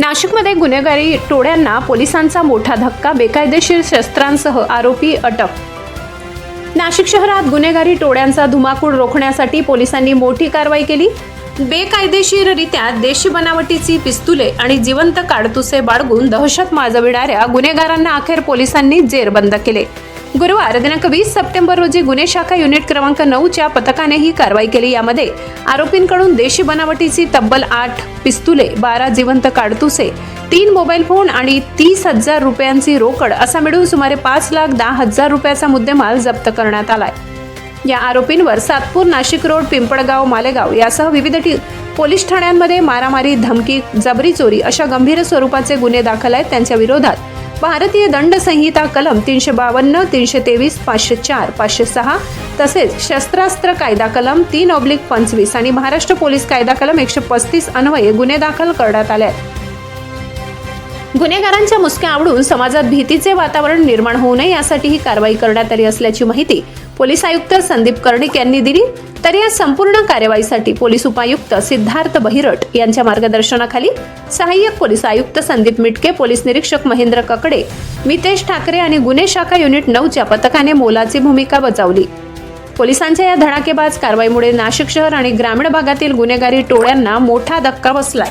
नाशिकमध्ये गुन्हेगारी टोळ्यांना पोलिसांचा मोठा धक्का बेकायदेशीर शस्त्रांसह आरोपी अटक. नाशिक शहरात गुन्हेगारी टोळ्यांचा धुमाकूळ रोखण्यासाठी पोलिसांनी मोठी कारवाई केली. बेकायदेशीररित्या देशी बनावटीची पिस्तुले आणि जिवंत काडतुसे बाळगून दहशत माजविणाऱ्या गुन्हेगारांना अखेर पोलिसांनी जेरबंद केले. गुरुवार दिनांक वीस सप्टेंबर रोजी गुन्हे शाखा युनिट क्रमांक नऊच्या पथकाने ही कारवाई केली. यामध्ये आरोपींकडून देशी बनावटीची तब्बल आठ पिस्तुले बारा जिवंत काडतुसे तीन मोबाईल फोन आणि तीस हजार रुपयांची रोकड असा मिळून सुमारे पाच लाख दहा हजार रुपयाचा मुद्देमाल जप्त करण्यात आलाय. या आरोपींवर सातपूर नाशिक रोड पिंपळगाव मालेगाव यासह विविध ठि- पोलीस ठाण्यांमध्ये मारामारी धमकी जबरी चोरी अशा गंभीर स्वरूपाचे गुन्हे दाखल आहेत. त्यांच्या विरोधात भारतीय दंड संहिता कलम तीनशे बावन्न तीनशे तेवीस पाचशे चार पाचशे सहा तसेच शस्त्रास्त्र कायदा कलम तीन ऑब्लिक पंचवीस आणि महाराष्ट्र पोलीस कायदा कलम एकशे पस्तीस अन्वये गुन्हे दाखल करण्यात आले आहेत. गुन्हेगारांच्या मुसक्या आवडून समाजात भीतीचे वातावरण निर्माण होऊ नये यासाठी ही कारवाई करण्यात आली असल्याची माहिती पोलीस आयुक्त संदीप कर्णिक यांनी दिली. तर या संपूर्ण कार्यवाहीसाठी पोलीस उपायुक्त सिद्धार्थ बहिरट यांच्या मार्गदर्शनाखाली सहाय्यक पोलीस आयुक्त संदीप मिटके पोलीस निरीक्षक महेंद्र ककडे मितेश ठाकरे आणि गुन्हे शाखा युनिट नऊच्या पथकाने मोलाची भूमिका बजावली. पोलिसांच्या या धडाकेबाज कारवाईमुळे नाशिक शहर आणि ग्रामीण भागातील गुन्हेगारी टोळ्यांना मोठा धक्का बसलाय.